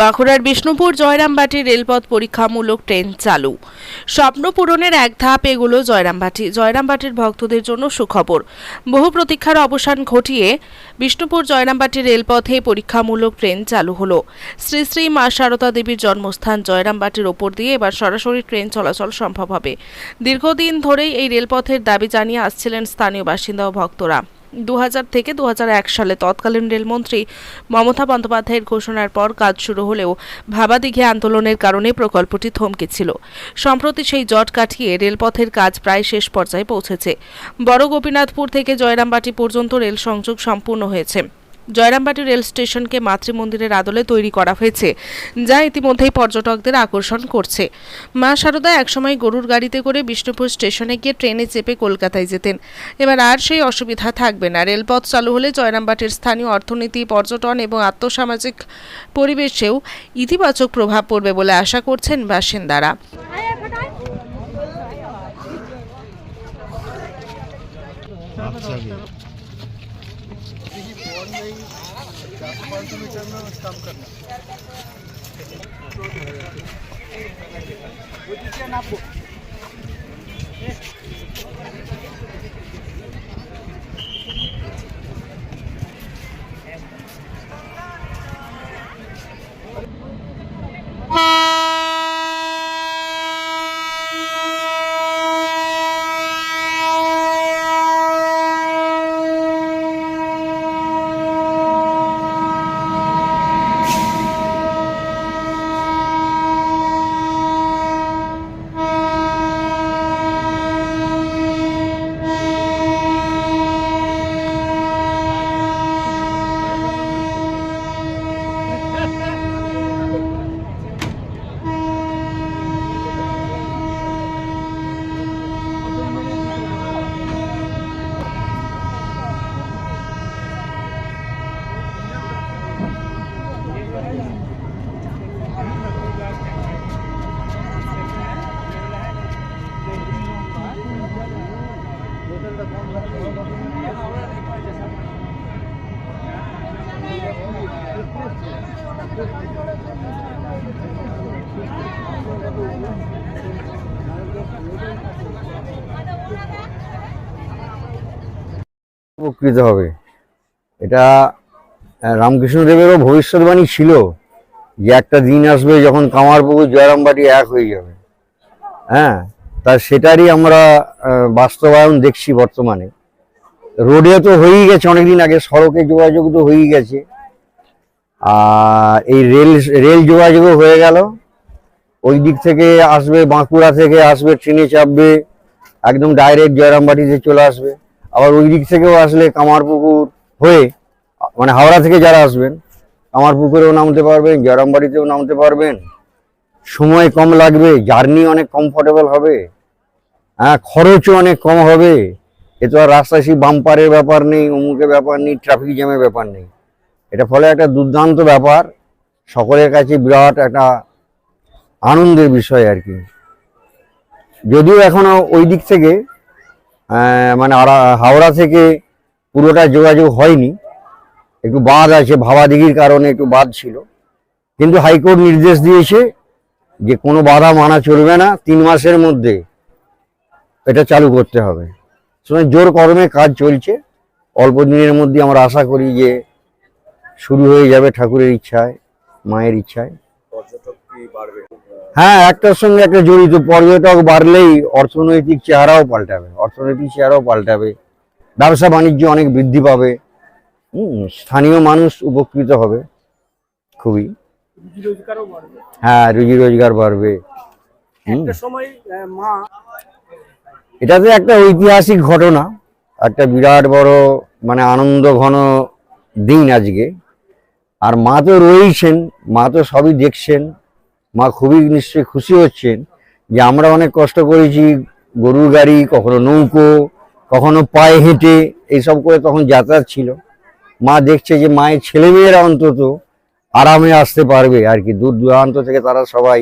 বাঁকুড়ার বিষ্ণুপুর জয়রামবাটি রেলপথ পরীক্ষামূলক ট্রেন চালু। স্বপ্ন পূরণের এক ধাপ এগুলো জয়রামবাটি। জয়রামবাটির ভক্তদের জন্য সুখবর। বহু প্রতীক্ষার অবসান ঘটিয়ে বিষ্ণুপুর জয়রামবাটি রেলপথে পরীক্ষামূলক ট্রেন চালু হলো। শ্রী শ্রী মা শারদা দেবীর জন্মস্থান জয়রামবাটির ওপর দিয়ে এবার সরাসরি ট্রেন চলাচল সম্ভব হবে। দীর্ঘদিন ধরেই এই রেলপথের দাবি জানিয়ে আসছিলেন স্থানীয় বাসিন্দা ও ভক্তরা। দু হাজার থেকে দুহাজার এক সালে তৎকালীন রেলমন্ত্রী মমতা বন্দ্যোপাধ্যায়ের ঘোষণার পর কাজ শুরু হলেও ভাবাদিঘে আন্দোলনের কারণে প্রকল্পটি থমকে ছিল। সম্প্রতি সেই জট কাটিয়ে রেলপথের কাজ প্রায় শেষ পর্যায়ে পৌঁছেছে। বড় গোপীনাথপুর থেকে জয়রামবাটি পর্যন্ত রেল সংযোগ সম্পূর্ণ হয়েছে। জয়রামবাটি রেল স্টেশনকে মাতৃমন্দিরের আদলে তৈরি করা হয়েছে, যা ইতিমধ্যেই পর্যটকদের আকর্ষণ করছে। মা শারদা একসময় গরুর গাড়িতে করে বিষ্ণুপুর স্টেশনে গিয়ে ট্রেনে চেপে কলকাতায় যেতেন। এবার আর সেই অসুবিধা থাকবে না। রেলপথ চালু হলে জয়রামবাটির স্থানীয় অর্থনীতি, পর্যটন এবং আত্মসামাজিক পরিবেশেও ইতিবাচক প্রভাব পড়বে বলে আশা করছেন বাসিন্দারা। कधीही फ़ोन नहीं चार पाच मीटरनं काम करणार উপকৃত হবে। এটা রামকৃষ্ণদেবেরও ভবিষ্যৎবাণী ছিল যে একটা দিন আসবে যখন কামারপুকুর জয়রামবাটি এক হয়ে যাবে। হ্যাঁ তা সেটারই আমরা বাস্তবায়ন দেখছি বর্তমানে। রোডে তো হয়েই গেছে, অনেকদিন আগে সড়কে যোগাযোগ তো হয়েই গেছে। আর এই রেল রেল যোগাযোগও হয়ে গেল। ওই দিক থেকে আসবে, বাঁকুড়া থেকে আসবে, ট্রেনে চাপবে, একদম ডাইরেক্ট জয়রামবাটিতে চলে আসবে। আবার ওই দিক থেকেও আসলে কামারপুকুর হয়ে মানে হাওড়া থেকে যারা আসবেন, কামারপুকুরেও নামতে পারবেন জয়রামবাড়িতেও নামতে পারবেন। সময় কম লাগবে, জার্নি অনেক কমফোর্টেবল হবে। হ্যাঁ খরচও অনেক কম হবে। এ তো আর রাস্তায় সেই বাম্পারের ব্যাপার নেই, অমুকের ব্যাপার নেই ট্রাফিক জ্যামের ব্যাপার নেই। এটা ফলে একটা দুর্দান্ত ব্যাপার। সকলের কাছে বিরাট একটা আনন্দের বিষয় আর কি। যদিও এখনও ওই দিক থেকে মানে হাওড়া থেকে পুরোটা যোগাযোগ হয়নি। একটু বাঁধ আছে, ভাবাদিঘির কারণে একটু বাদ ছিল। কিন্তু হাইকোর্ট নির্দেশ দিয়েছে যে কোনো বাধা মানা চলবে না, তিন মাসের মধ্যে এটা চালু করতে হবে। জোর কর্মে কাজ চলছে। অল্প দিনের মধ্যে আমরা আশা করি যে শুরু হয়ে যাবে ঠাকুরের ইচ্ছায় মায়ের ইচ্ছায়। হ্যাঁ একটার সঙ্গে একটা জড়িত পর্যটক বাড়লেই অর্থনৈতিক চেহারাও পাল্টাবে অর্থনৈতিক চেহারাও পাল্টাবে ব্যবসা বাণিজ্য অনেক বৃদ্ধি পাবে হুম, স্থানীয় মানুষ উপকৃত হবে খুবই। রোজগারও হ্যাঁ রুজি রোজগার বাড়বে এটা তো একটা ঐতিহাসিক ঘটনা একটা বিরাট বড় মানে আনন্দ ঘন দিন আজকে। আর মা তো রয়েছেন মা তো সবই দেখছেন মা খুবই নিশ্চয়ই খুশি হচ্ছেন যে আমরা অনেক কষ্ট করেছি গরুর গাড়ি কখনো নৌকো কখনো পায়ে হেঁটে এইসব করে তখন যাতায়াত ছিল। মা দেখছে যে মায়ের ছেলেমেয়েরা অন্তত আরামে আসতে পারবে আর কি দূর দূরান্ত থেকে তারা সবাই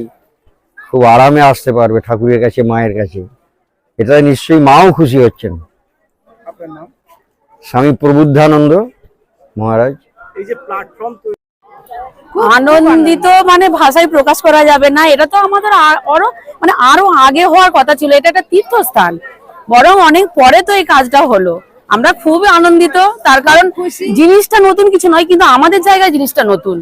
খুব আরামে আসতে পারবে ঠাকুরের কাছে মায়ের কাছে। এটা নিশ্চয়ই মাও খুশি হচ্ছেন। স্বামী প্রবুদ্ধানন্দ মহারাজ। এই যে প্ল্যাটফর্ম আনন্দিত মানে ভাষায় প্রকাশ করা যাবে না। এটা তো আমাদের আরও মানে আরও আগে হওয়ার কথা ছিল। এটা একটা তীর্থস্থান। বরং অনেক পরে তো এই কাজটা হলো। আমরা খুবই আনন্দিত। তার কারণ জিনিসটা নতুন কিছু নয় কিন্তু আমাদের জায়গায় জিনিসটা নতুন।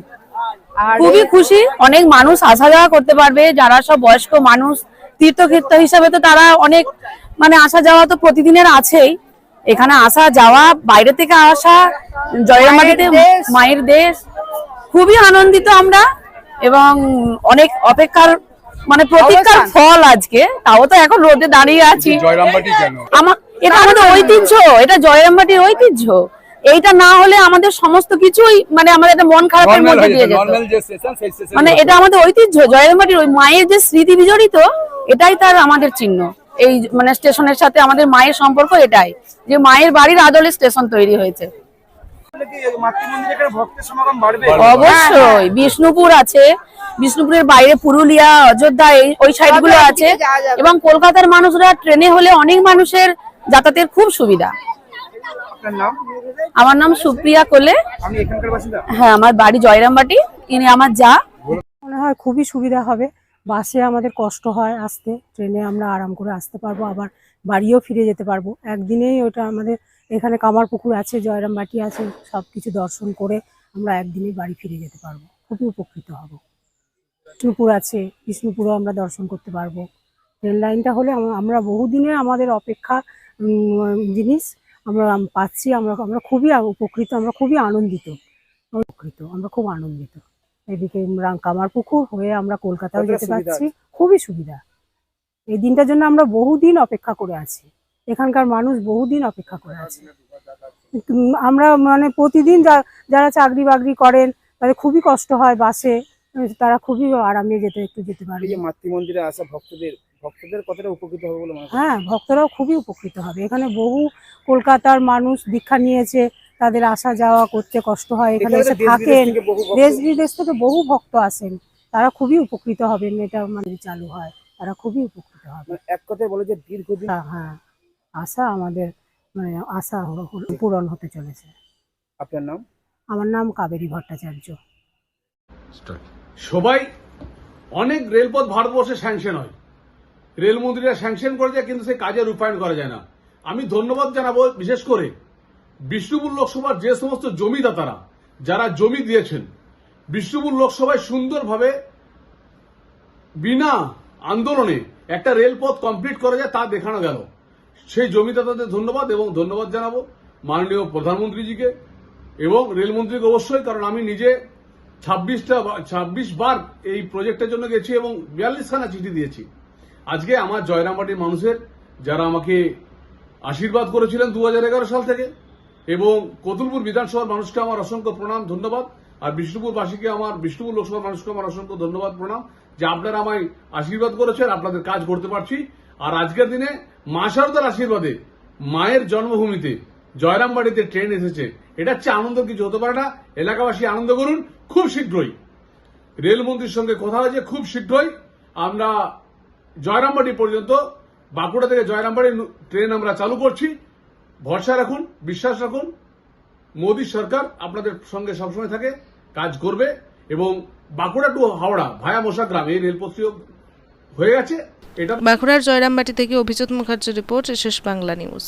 খুবই খুশি। অনেক মানুষ আসা যাওয়া করতে পারবে। যারা সব বয়স্ক মানুষ তীর্থক্ষেত্র হিসাবে তো তারা অনেক মানে আসা যাওয়া তো প্রতিদিনের আছেই। এখানে আসা যাওয়া বাইরে থেকে আসা জয়রামাটিতে মায়ের দেশ। খুবই আনন্দিত আমরা এবং অনেক অপেক্ষার মানে প্রতীক্ষার ফল আজকে। তাও তো এখন রোদে দাঁড়িয়ে আছি। আমার এটা আমাদের ঐতিহ্য এটা জয়রামবাটির ঐতিহ্য। এইটা না হলে আমাদের সমস্ত কিছুই মানে আমাদের একটা মন খারাপের মধ্যে দিয়ে যেত মানে এটা আমাদের ঐতিহ্য জয়রামবাটির ওই মায়ের যে স্মৃতি বিজড়িত এটাই তার আমাদের চিহ্ন। এই মানে স্টেশনের সাথে আমাদের মায়ের সম্পর্ক এটাই যে মায়ের বাড়ির আদলে স্টেশন তৈরি হয়েছে। কি মাতৃমন্দিরে এখানে ভক্তের সমাগম বাড়বে? অবশ্যই। বিষ্ণুপুর আছে। বিষ্ণুপুরের বাইরে পুরুলিয়া অযোধ্যা এই ওই সাইডগুলো আছে। এবং কলকাতার মানুষরা ট্রেনে হলে অনেক মানুষের যাতায়াতের খুব সুবিধা। আমার নাম সুপ্রিয়া কোলে। আমি এখানকার বাসিন্দা। হ্যাঁ আমার বাড়ি জয়রামবাটি। ইনি আমার যা। মনে হয় খুবই সুবিধা হবে। বাসে আমাদের কষ্ট হয় আসতে, ট্রেনে আমরা আরাম করে আসতে পারব, আবার বাড়িও ফিরে যেতে পারব। একদিনেই ওটা আমাদের এখানে কামারপুকুর আছে, জয়রামবাটি আছে সব কিছু দর্শন করে আমরা একদিনেই বাড়ি ফিরে যেতে পারব। খুবই উপকৃত হব। বিষ্ণুপুর আছে বিষ্ণুপুরও আমরা দর্শন করতে পারব। রেল লাইনটা হলে আমরা বহুদিনের আমাদের অপেক্ষা জিনিস আমরা পাচ্ছি, আমরা আমরা খুবই উপকৃত, আমরা খুবই আনন্দিত। উপকৃত, আমরা খুব আনন্দিত। এদিকে কামারপুকুর হয়ে আমরা কলকাতাও যেতে পারছি। খুবই সুবিধা। এই দিনটার জন্য আমরা বহুদিন অপেক্ষা করে আছি। এখানকার মানুষ বহুদিন অপেক্ষা করে আছে। আমরা মানে প্রতিদিন যারা চাকরি বাকরি করেন তাদের খুবই কষ্ট হয় বাসে। তারা খুবই আরামে যেতে একটু যেতে পারে। মাতৃমন্দিরে আসা ভক্তদের ভক্তদের কতটা উপকৃত হবে বলে হ্যাঁ ভক্তরাও খুবই উপকৃত হবে। এখানে বহু কলকাতার মানুষ দীক্ষা নিয়েছে। তাদের আসা যাওয়া করতে কষ্ট হয়। এখানে এসে দেশ বিদেশ থাকেন। বহু ভক্ত- দেশ বিদেশ থেকে বহু ভক্ত আসেন। তারা খুবই উপকৃত হবেন এটা মানে চালু হয়। তারা খুবই উপকৃত হবে মানে এক কথায় বলে যে দীর্ঘদিন হ্যাঁ আশা আমাদের মানে আশা পূরণ হতে চলেছে। আপনার নাম? আমার নাম কাবেরী ভট্টাচার্য। সবাই অনেক রেলপথ ভারতবর্ষে স্যাংশন হয়। রেলমন্ত্রীরা স্যাংশন করে যায় কিন্তু সেই কাজে রূপায়ণ করা যায় না। আমি ধন্যবাদ জানাব বিশেষ করে বিষ্ণুপুর লোকসভার যে সমস্ত জমিদাতারা, যারা জমি দিয়েছেন, বিষ্ণুপুর লোকসভায় সুন্দরভাবে বিনা আন্দোলনে একটা রেলপথ কমপ্লিট করা যায়, তা দেখানো গেল। সেই জমিদাতাদের ধন্যবাদ এবং ধন্যবাদ জানাব মাননীয় প্রধানমন্ত্রীজিকে এবং রেলমন্ত্রীকে অবশ্যই, কারণ আমি নিজে ছাব্বিশটা ছাব্বিশ বার এই প্রজেক্টের জন্য গেছি এবং বিয়াল্লিশ খানা চিঠি দিয়েছি। আজকে আমার জয়রামবাটির মানুষের, যারা আমাকে আশীর্বাদ করেছিলেন দু হাজার এগারো সাল থেকে এবং কতুলপুর বিধানসভার মানুষকে আমার অসংখ্য প্রণাম, ধন্যবাদ। আর বিষ্ণুপুরবাসীকে আমার, বিষ্ণুপুর লোকসভার মানুষকে আমার অসংখ্য ধন্যবাদ, প্রণাম। যে আপনারা আমায় আশীর্বাদ করেছেন, আপনাদের কাজ করতে পারছি। আর আজকের দিনে মা শারদার আশীর্বাদে, মায়ের জন্মভূমিতে জয়রামবাড়িতে ট্রেন এসেছে। এটা হচ্ছে আনন্দ, কিছু হতে পারে না। এলাকাবাসী আনন্দ করুন, খুব শীঘ্রই। রেলমন্ত্রীর সঙ্গে কথা হয়েছে, খুব শীঘ্রই। আমরা জয়রামবাড়ি পর্যন্ত, বাঁকুড়া থেকে জয়রামবাড়ি ট্রেন আমরা চালু করছি। ভরসা রাখুন, বিশ্বাস রাখুন। মোদী সরকার আপনাদের সঙ্গে সবসময় থাকে, কাজ করবে এবং বাঁকুড়া টু হাওড়া, ভায়া মোশাগ্রাম এই রেলপথটিও হয়ে গেছে। এটা বাঁকুড়ার জয়রামবাটি থেকে অভিজিৎ মুখার্জির রিপোর্ট, শেষ বাংলা নিউজ।